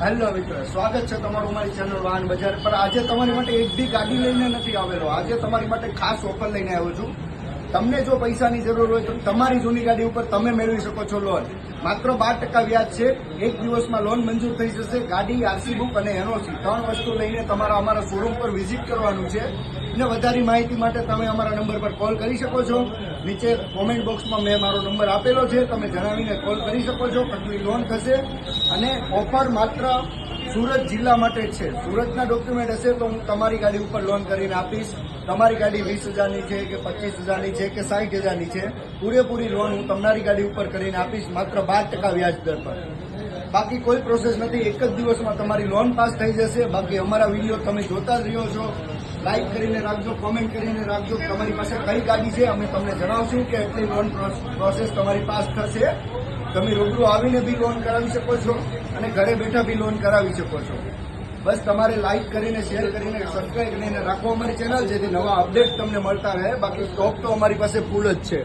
Hello મિત્ર સ્વાગત છે તમારું અમારી ચેનલ વાહન બજાર પર. આજે તમારી માટે એક બી ગાડી લઈને નથી આવેલો. આજે તમારી માટે ખાસ ઓફર લઈને આવ્યો છું. તમને જો પૈસાની જરૂર હોય તો તમારી જૂની ગાડી ઉપર તમે મેળવી શકો છો લોન માત્ર બાર ટકા વ્યાજ છે. એક દિવસમાં લોન મંજૂર થઈ જશે. ગાડી આરસી બુક અને એનઓસી ત્રણ વસ્તુ લઈને તમારા અમારા શોરૂમ પર વિઝિટ કરવાનું છે. અને વધારે માહિતી માટે તમે અમારા નંબર પર કોલ કરી શકો છો. નીચે કોમેન્ટ બોક્સમાં મેં મારો નંબર આપેલો છે. તમે જણાવીને કોલ કરી શકો છો. કેટલી લોન થશે. અને ઓફર માત્ર સુરત જિલ્લા માટે જ છે. સુરતના ડોક્યુમેન્ટ હશે તો હું તમારી ગાડી ઉપર લોન કરીને આપીશ. તમારી ગાડી વીસ હજારની છે કે પચીસ હજારની છે કે સાઠ હજારની છે. પૂરેપૂરી લોન હું તમારી ગાડી ઉપર કરીને આપીશ. માત્ર બાર ટકા વ્યાજ દર પર. બાકી કોઈ પ્રોસેસ નથી. એક જ દિવસમાં તમારી લોન પાસ થઈ જશે. બાકી અમારા વીડિયો તમે જોતા જ રહ્યો છો. લાઈક કરીને રાખજો કોમેન્ટ કરીને રાખજો. તમારી પાસે કઈ ગાડી છે, અમે તમને જણાવશું કે એટલી લોન પ્રોસેસ તમારી પાસ થશે. તમે રૂબરૂ આવીને બી લોન કરાવી શકો છો અને ઘરે બેઠા બી લોન કરાવી શકો છો. બસ તમારે લાઇક કરીને શેર કરીને સબસ્ક્રાઈબ કરીને રાખો. અમારી ચેનલ જેથી નવા અપડેટ તમને મળતા રહે. બાકી સ્ટોક તો અમારી પાસે ફૂલ જ છે.